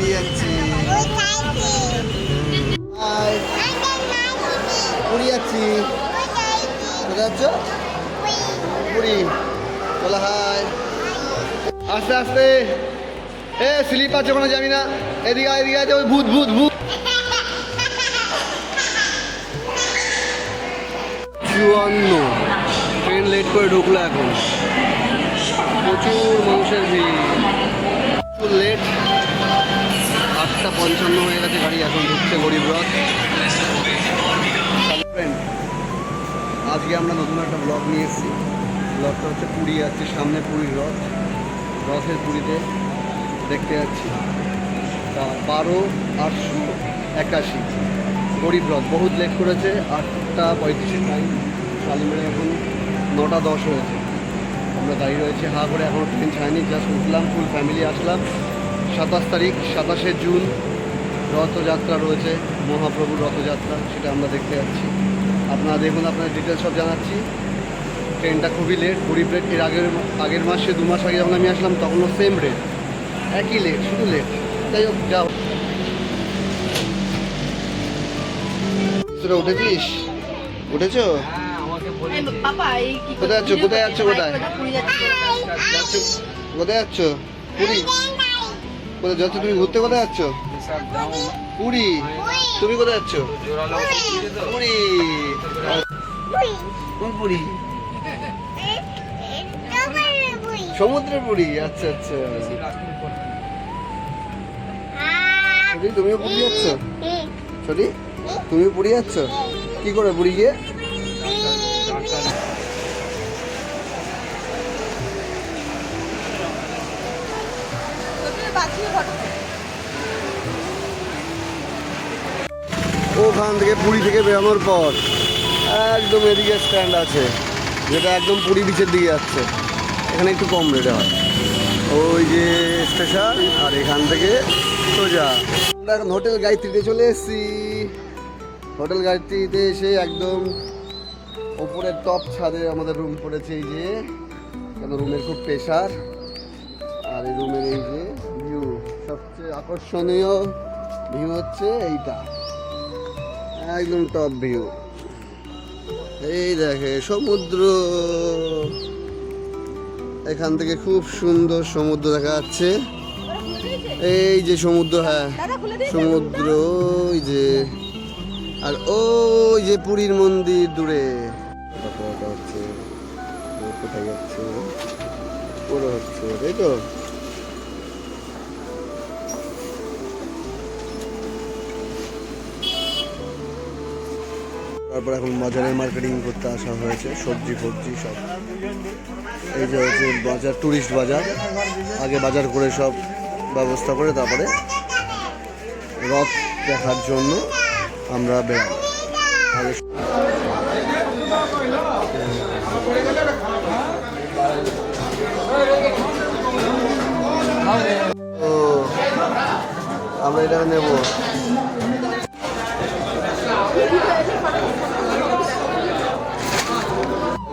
দিয়ে যাচ্ছি পুরী যাচ্ছি কোথায় যাচ্ছ পুরী আস্তে আস্তে। এ স্লিপ আছে ওখানে যাবি না। এদিকে এদিকে আছে ওই ভূত ভূত ভূত। চুয়ান্ন। ট্রেন লেট করে ঢুকলো এখন। প্রচুর মানুষের ভিড়। লেট আটটা পঞ্চান্ন হয়ে গেছে, গাড়ি এখন ঢুকছে গরিব রথ। আজকে আমরা নতুন একটা ব্লগ নিয়ে এসেছি। ব্লগটা হচ্ছে পুরী, যাচ্ছে সামনে পুরীর রথ। রথের পুরীতে দেখতে যাচ্ছি। তা বারো আটশো একাশি। গরিব রথ। বহুত লেট করেছে, আটটা পঁয়ত্রিশের টাইম শালিমারে এখন নটা দশ হয়েছে। আমরা দাঁড়িয়ে রয়েছে, হা করে এখনও ট্রেন ছাড়েনি জাস্ট উঠলাম ফুল ফ্যামিলি আসলাম। সাতাশ তারিখ সাতাশে জুন রথযাত্রা রয়েছে মহাপ্রভুর রথযাত্রা সেটা আমরা দেখতে যাচ্ছি। আপনারা দেখুন আপনাদের ডিটেলস সব জানাচ্ছি। ট্রেনটা খুবই লেট গরিব রেট এর আগের আগের মাসে দু মাস আগে যখন আমি আসলাম তখনও সেম রেট একই লেট শুধু লেট যাই হোক যাও। তোরা উঠেছিস? উঠেছো? কোথায় যাচ্ছ? কোথায় যাচ্ছ? কোথায়? যাচ্ছ? কোথায় যাচ্ছ? পুরী? যাচ্ছ? তুমি ঘুরতে কোথায় যাচ্ছ? পুরী। তুমি কোথায় যাচ্ছ? কোন পুরী? সমুদ্রের পুরী। আচ্ছা আচ্ছা। তুমিও পুরী যাচ্ছ? ছুটি তুমি পুরী যাচ্ছ? কি করে, পুরী গিয়ে? ওখান থেকে পুরী থেকে বেরোনোর পর একদম এদিকে স্ট্যান্ড আছে, যেটা একদম পুরী বিচের দিকে যাচ্ছে। এখানে একটু কম রেটে হয়। ওই যে স্টেশন আর এখান থেকে সোজা। আমরা এখন হোটেল গায়ত্রীতে চলে এসেছি। হোটেল গায়ত্রীতে এসে একদম ওপরের টপ ছাদে আমাদের রুম পড়েছে এই যে। কেন রুমের খুব প্রেশার আর এই রুমের এই যে ভিউ সবচেয়ে আকর্ষণীয় ভিউ হচ্ছে এইটা। একদম টপ ভিউ এই দেখে, সমুদ্র। এখান থেকে খুব সুন্দর সমুদ্র দেখা যাচ্ছে। এই যে সমুদ্র হ্যাঁ সমুদ্র, ওই যে, আর ওই যে পুরীর মন্দির দূরে। হচ্ছে কোথায় যাচ্ছে? ওরা হচ্ছে, তাই তো? তারপর এখন বাজারে মার্কেটিং করতে আসা হয়েছে, সবজি ফবজি সব। এই যে হচ্ছে বাজার ট্যুরিস্ট বাজার। আগে বাজার করে সব ব্যবস্থা করে তারপরে রথ দেখার জন্য আমরা বেরাবো আমরা এটা নেব।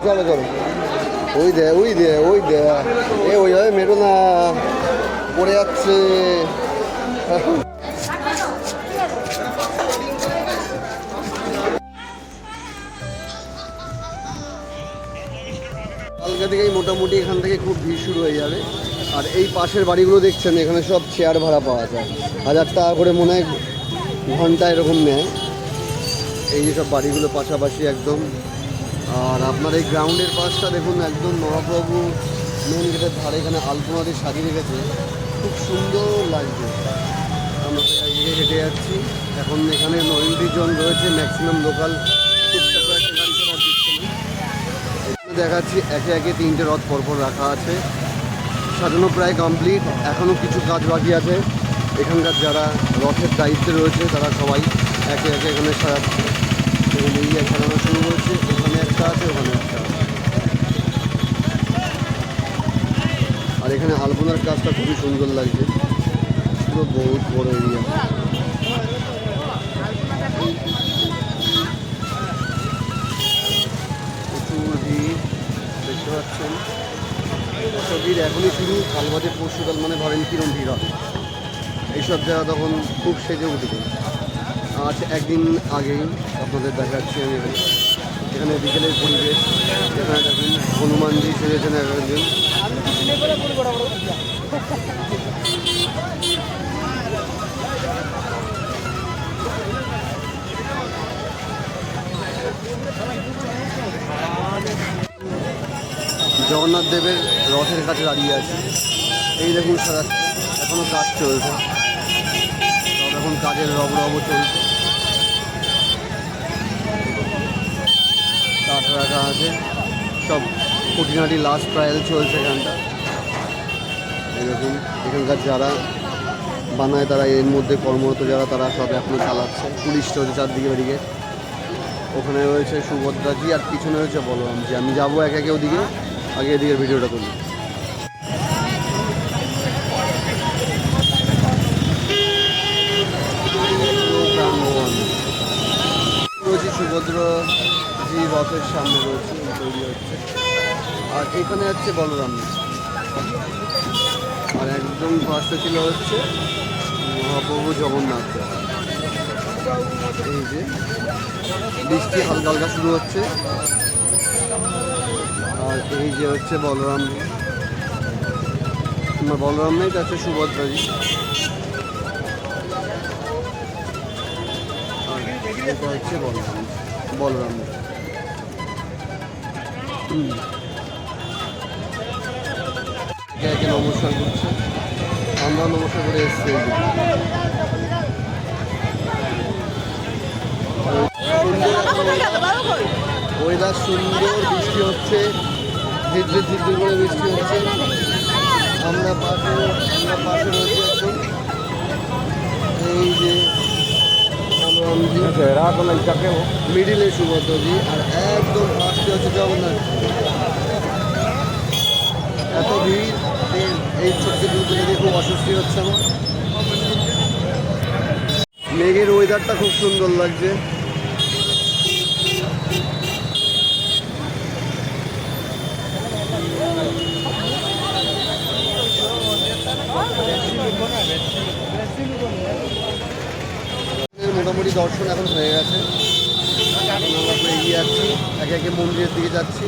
চলো চলো ওই দে ওই দে ওই দে। এ ওইভাবে মেরো না। পড়ে যাচ্ছে। কালকে থেকেই মোটামুটি এখান থেকে খুব ভিড় শুরু হয়ে যাবে। আর এই পাশের বাড়িগুলো দেখছেন, এখানে সব চেয়ার ভাড়া পাওয়া যায়। হাজার টাকা করে মনে হয় ঘণ্টা এরকম নেয়। এই যে সব বাড়িগুলো পাশাপাশি একদম। আর আপনার এই গ্রাউন্ডের পাশটা দেখুন, একদম মহাপ্রভু মেন গেটের ধারে এখানে আলপনা দিয়ে সাজিয়ে রেখেছে। খুব সুন্দর লাগছে। আমরা এগিয়ে হেঁটে যাচ্ছি। এখন এখানে নরেন্দ্র জন রয়েছে ম্যাক্সিমাম লোকাল দেখাচ্ছি, একে একে তিনটে রথ পরপর রাখা আছে। সাজানো প্রায় কমপ্লিট এখনও কিছু কাজ বাকি আছে। এখানকার যারা রথের দায়িত্বে রয়েছে, তারা সবাই একে একে এখানে সাজাচ্ছে। এবং এই সাজানো শুরু ওখানে একটা আছে ওখানে। একটা আর এখানে আলপনার কাজটা খুবই সুন্দর লাগছে। পুরো বহুত বড় এরিয়া। ভিড়, দেখতে পাচ্ছেন। এখনই শুরু কাল বাজে পরশু কাল মানে ভাবেন কিরম ভিড় হবে। এইসব জায়গা তখন খুব সেজে উঠেছে আজ একদিন আগেই আপনাদের দেখাচ্ছি আমি এখানে বিকেলের পরিবেশ এখানে দেখুন হনুমানজি সেজেছেন একজন। জগন্নাথ দেবের রথের কাছে দাঁড়িয়ে আছে। এই দেখুন সাজাচ্ছে, এখনও কাজ চলছে। এখন কাজের রব রব চলছে। রাখা আছে। সব খুঁটিনাটি লাস্ট ট্রায়াল চলছে এখানটা। এরকম এখানকার যারা বানায় তারা এর মধ্যে কর্মরত যারা, তারা সব এখনও চালাচ্ছে। পুলিশ রয়েছে চারদিকে বেরিয়ে ওখানে রয়েছে সুভদ্রাজি আর পিছনে রয়েছে বলরামজি আমি যাব এক একে ওদিকে। আগে এদিকে ভিডিওটা করি প্রাণভবন রয়েছে সুভদ্রজি রথের সামনে রয়েছে তৈরি হচ্ছে। আর এখানে হচ্ছে বলরাম আর একদম ফার্স্টে ছিল হচ্ছে মহাপ্রভু জগন্নাথ এই যে বৃষ্টি হালকা হালকা শুরু হচ্ছে। আর এই যে হচ্ছে বলরাম। বলরাম নেই হচ্ছে সুভদ্রাজি এটা হচ্ছে বলরাম। বলরাম একে নমস্কার করছে? আমরা নমস্কার করে এসছি। ওয়েদার সুন্দর, বৃষ্টি হচ্ছে, ঝিরঝির ঝিরঝির করে বৃষ্টি হচ্ছে। আমরা পাশে আমরা পাশে রয়েছি একদম এই যে মিডিলে সুভদ্রজি আর একদম ফার্স্টে এত ভিড় এই ছোট্ট দুটো দেখে খুব অস্বস্তি হচ্ছে আমার মেঘের ওয়েদারটা খুব সুন্দর লাগছে এর মোটামুটি দর্শন এখন হয়ে গেছে। এখন আমরা এগিয়ে যাচ্ছি একে একে মন্দিরের দিকে যাচ্ছি।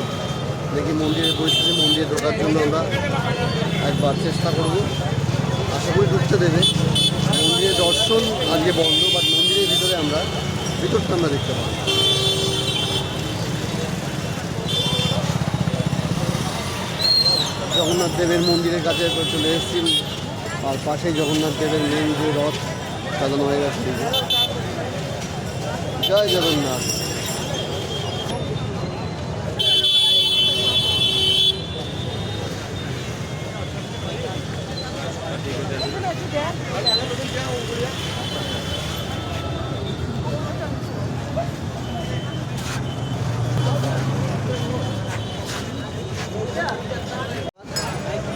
দেখি মন্দিরের পরিস্থিতি, মন্দিরে ঢোকার জন্য আমরা একবার চেষ্টা করব। আশা করি ঢুকতে দেবে। মন্দিরের দর্শন আজকে বন্ধ বাট মন্দিরের ভিতরে আমরা, ভিতরটা আমরা দেখতে পাবো। জগন্নাথ দেবের মন্দিরের কাছে চলে এসেছি। আর পাশেই জগন্নাথ দেবের মেন যে রথ সাজানো হয়ে গেছে। জয় জগন্নাথ।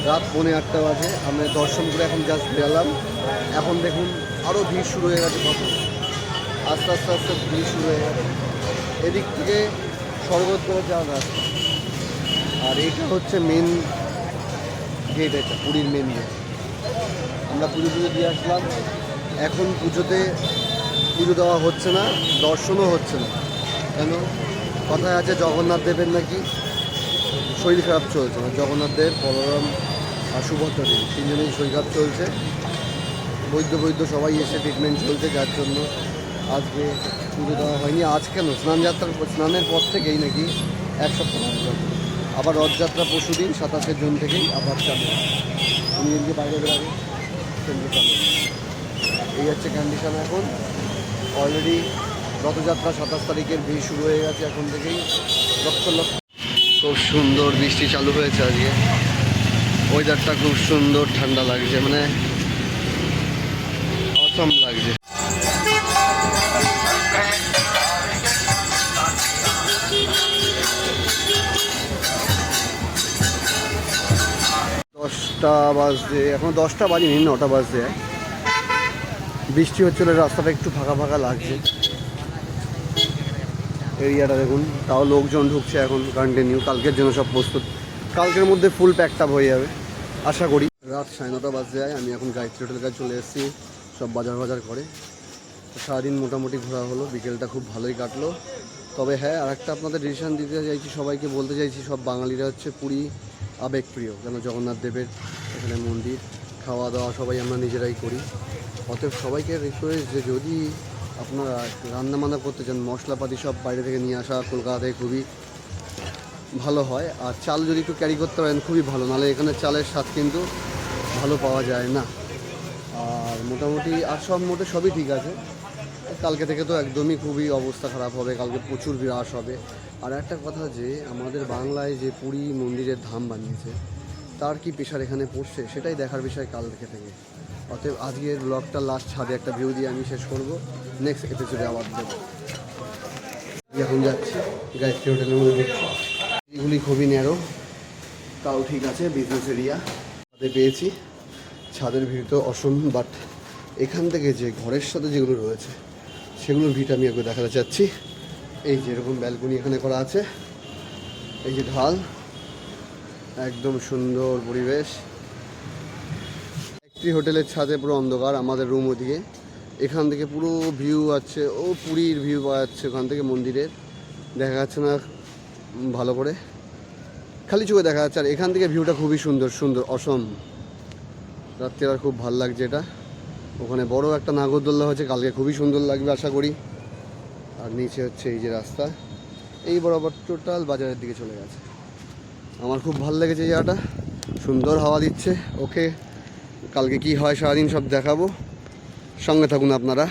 রাত পৌনে আটটা বাজে, আমরা দর্শন করে এখন জাস্ট বেরালাম। এখন দেখুন আরও ভিড় শুরু হয়ে গেছে। কত আস্তে আস্তে আস্তে ভিড় শুরু হয়ে যাবে এদিক থেকে স্বর্গত করে যাওয়ার রাস্তা আর এইটা হচ্ছে মেন গেট এটা পুরীর মেন গেট আমরা পুজো পুজো দিয়ে আসলাম। এখন পুজোতে পুজো দেওয়া হচ্ছে না, দর্শনও হচ্ছে না। কেন? কথায় আছে জগন্নাথ দেবের নাকি শরীর খারাপ চলছে। মানে জগন্নাথ দেব, বলরাম আর সুভদ্রা দেবী, তিনজনেই শরীর খারাপ চলছে। বৈদ্য বৈদ্য সবাই এসে ট্রিটমেন্ট চলছে, যার জন্য আজকে পুজো দেওয়া হয়নি। আজ কেন? স্নান যাত্রার পর- স্নানের পর থেকেই নাকি এক সপ্তাহ। আবার রথযাত্রা পরশু দিন, সাতাশে জুন থেকেই আবার চালু। আমি এদিকে বাইরে বেরাবো। কেন্দ্র চালু। এই হচ্ছে কন্ডিশন এখন। অলরেডি রথযাত্রা সাতাশ তারিখের ভিড় শুরু হয়ে গেছে এখন থেকেই। লক্ষ লক্ষ খুব সুন্দর বৃষ্টি চালু হয়েছে আজকে। ওয়েদারটা খুব সুন্দর, ঠান্ডা লাগছে। মানে অসম লাগছে। দশটা বাজতে, এখন দশটা বাজেনি নটা বাজতে। বৃষ্টি হচ্ছিল, রাস্তাটা একটু ফাঁকা ফাঁকা লাগছে। এরিয়াটা দেখুন, তাও লোকজন ঢুকছে এখন কন্টিনিউ কালকের জন্য সব প্রস্তুত। কালকের মধ্যে ফুল প্যাকড আপ হয়ে যাবে, আশা করি। রাত সাড়ে নটা বাজতে যায়, আমি এখন গায়ত্রী হোটেল কাছে চলে এসেছি, সব বাজার বাজার করে। সারাদিন মোটামুটি ঘোরা হলো, বিকেলটা খুব ভালোই কাটলো। তবে হ্যাঁ আর একটা আপনাদের ডিসিশন দিতে চাইছি, সবাইকে বলতে চাইছি, সব বাঙালিরা হচ্ছে পুরী আবেগপ্রিয় কেন জগন্নাথ দেবের, এখানে মন্দির খাওয়া দাওয়া সবাই আমরা নিজেরাই করি। অতএব সবাইকে রিকোয়েস্ট যে যদি আপনারা রান্না বান্না করতে চান, মশলাপাতি সব বাইরে থেকে নিয়ে আসা কলকাতা থেকে খুবই ভালো হয়। আর চাল যদি একটু ক্যারি করতে পারেন, খুবই ভালো। নাহলে এখানে চালের স্বাদ কিন্তু ভালো পাওয়া যায় না। আর মোটামুটি আর সব মোটে সবই ঠিক আছে। কালকে থেকে তো একদমই খুবই অবস্থা খারাপ হবে, কালকে প্রচুর বিরাস হবে। আর একটা কথা যে, আমাদের বাংলায় যে পুরী মন্দিরের ধাম বানিয়েছে, তার কি পেশার এখানে পড়ছে? সেটাই দেখার বিষয় কালকে থেকে অতএব আজকের ব্লগটা লাস্ট ছাদে একটা ভিউ দিয়ে আমি শেষ করব। নেক্সট এপিসোডে আবার দেবো। এখন যাচ্ছি গায়ত্রী হোটেলের মধ্যে এগুলি খুবই ন্যারো তাও ঠিক আছে বিজনেস এরিয়া ছাদে পেয়েছি, ছাদের ভিড় তো অসম বাট এখান থেকে যে ঘরের সাথে যেগুলো রয়েছে সেগুলোর ভিড় আমি একবার দেখাতে চাচ্ছি। এই যে এরকম ব্যালকনি এখানে করা আছে। এই যে ঢাল। একদম সুন্দর পরিবেশ। একটি হোটেলের ছাদে পুরো অন্ধকার, আমাদের রুম ওদিকে। এখান থেকে পুরো ভিউ আছে, ও পুরীর ভিউ পাওয়া যাচ্ছে ওখান থেকে মন্দিরের। দেখা যাচ্ছে না ভালো করে। খালি চোখে দেখা যাচ্ছে, আর এখান থেকে ভিউটা খুবই সুন্দর সুন্দর, অসম। রাত্রে খুব ভালো লাগছে এটা। ওখানে বড় একটা নাগরদোল্লা হয়েছে, কালকে খুবই সুন্দর লাগবে আশা করি। আর নিচে হচ্ছে এই যে রাস্তা, এই বরাবর টোটাল বাজারের দিকে চলে গেছে। আমার খুব ভালো লেগেছে জায়গাটা, সুন্দর হাওয়া দিচ্ছে। ওকে, কালকে কি হয় সারাদিন সব দেখাবো। সঙ্গে থাকুন আপনারা।